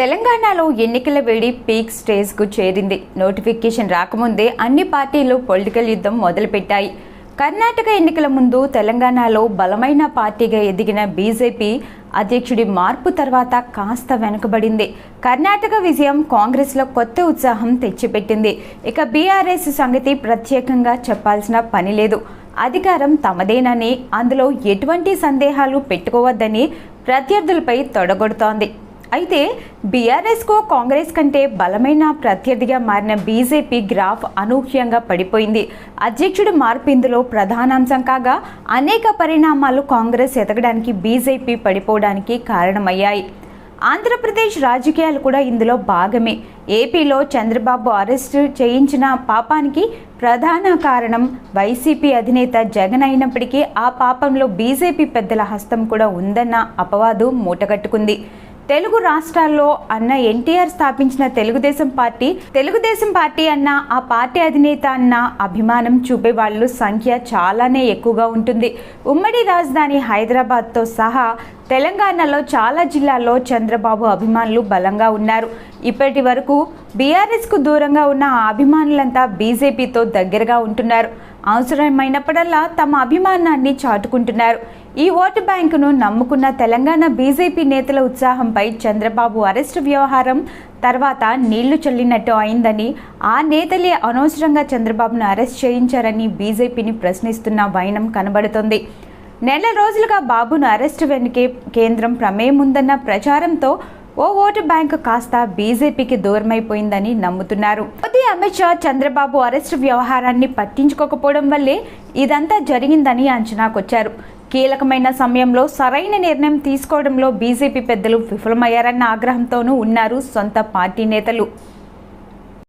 తెలంగాణలో ఎన్నికల వేడి పీక్ స్టేజ్కు చేరింది. నోటిఫికేషన్ రాకముందే అన్ని పార్టీలు పొలిటికల్ యుద్ధం మొదలుపెట్టాయి. కర్ణాటక ఎన్నికల ముందు తెలంగాణలో బలమైన పార్టీగా ఎదిగిన బీజేపీ అధ్యక్షుడి మార్పు తర్వాత కాస్త వెనుకబడింది. కర్ణాటక విజయం కాంగ్రెస్లో కొత్త ఉత్సాహం తెచ్చిపెట్టింది. ఇక బీఆర్ఎస్ సంగతి ప్రత్యేకంగా చెప్పాల్సిన పని లేదు. అధికారం తమదేనని అందులో ఎటువంటి సందేహాలు పెట్టుకోవద్దని ప్రత్యర్థులపై తొడగొడుతోంది. అయితే బీఆర్ఎస్కు కాంగ్రెస్ కంటే బలమైన ప్రత్యర్థిగా మారిన బీజేపీ గ్రాఫ్ అనూహ్యంగా పడిపోయింది. అధ్యక్షుడు మార్పు ఇందులో ప్రధానాంశం కాగా అనేక పరిణామాలు కాంగ్రెస్ ఎదగడానికి బీజేపీ పడిపోవడానికి కారణమయ్యాయి. ఆంధ్రప్రదేశ్ రాజకీయాలు కూడా ఇందులో భాగమే. ఏపీలో చంద్రబాబు అరెస్టు చేయించిన పాపానికి ప్రధాన కారణం వైసీపీ అధినేత జగన్ అయినప్పటికీ ఆ పాపంలో బీజేపీ పెద్దల హస్తం కూడా ఉందన్న అపవాదు మూటగట్టుకుంది. తెలుగు రాష్ట్రాల్లో అన్న ఎన్టీఆర్ స్థాపించిన తెలుగుదేశం పార్టీ తెలుగుదేశం పార్టీ అన్న ఆ పార్టీ అధినేత అన్న అభిమానం చూపే వాళ్ళు సంఖ్య చాలానే ఎక్కువగా ఉంటుంది. ఉమ్మడి రాజధాని హైదరాబాద్తో సహా తెలంగాణలో చాలా జిల్లాల్లో చంద్రబాబు అభిమానులు బలంగా ఉన్నారు. ఇప్పటి వరకు బీఆర్ఎస్కు దూరంగా ఉన్న ఆ అభిమానులంతా బీజేపీతో దగ్గరగా ఉంటున్నారు. అవసరమైనప్పుడల్లా తమ అభిమానాన్ని చాటుకుంటున్నారు. ఈ ఓటు బ్యాంకును నమ్ముకున్న తెలంగాణ బీజేపీ నేతల ఉత్సాహంపై చంద్రబాబు అరెస్టు వ్యవహారం తర్వాత నీళ్ళు చల్లినట్టు అయిందని ఆ నేతలే అనవసరంగా చంద్రబాబును అరెస్ట్ చేయించారని బీజేపీని ప్రశ్నిస్తున్న వైనం కనబడుతోంది. నెల రోజులుగా బాబును అరెస్టు వెనుకే కేంద్రం ప్రమేయం ఉందన్న ప్రచారంతో ఓ ఓటు బ్యాంకు కాస్త బీజేపీకి దూరమైపోయిందని నమ్ముతున్నారు. మోదీ అమిత్ షా చంద్రబాబు అరెస్టు వ్యవహారాన్ని పట్టించుకోకపోవడం వల్లే ఇదంతా జరిగిందని అంచనాకొచ్చారు. కీలకమైన సమయంలో సరైన నిర్ణయం తీసుకోవడంలో బీజేపీ పెద్దలు విఫలమయ్యారన్న ఆగ్రహంతోనూ ఉన్నారు సొంత పార్టీ నేతలు.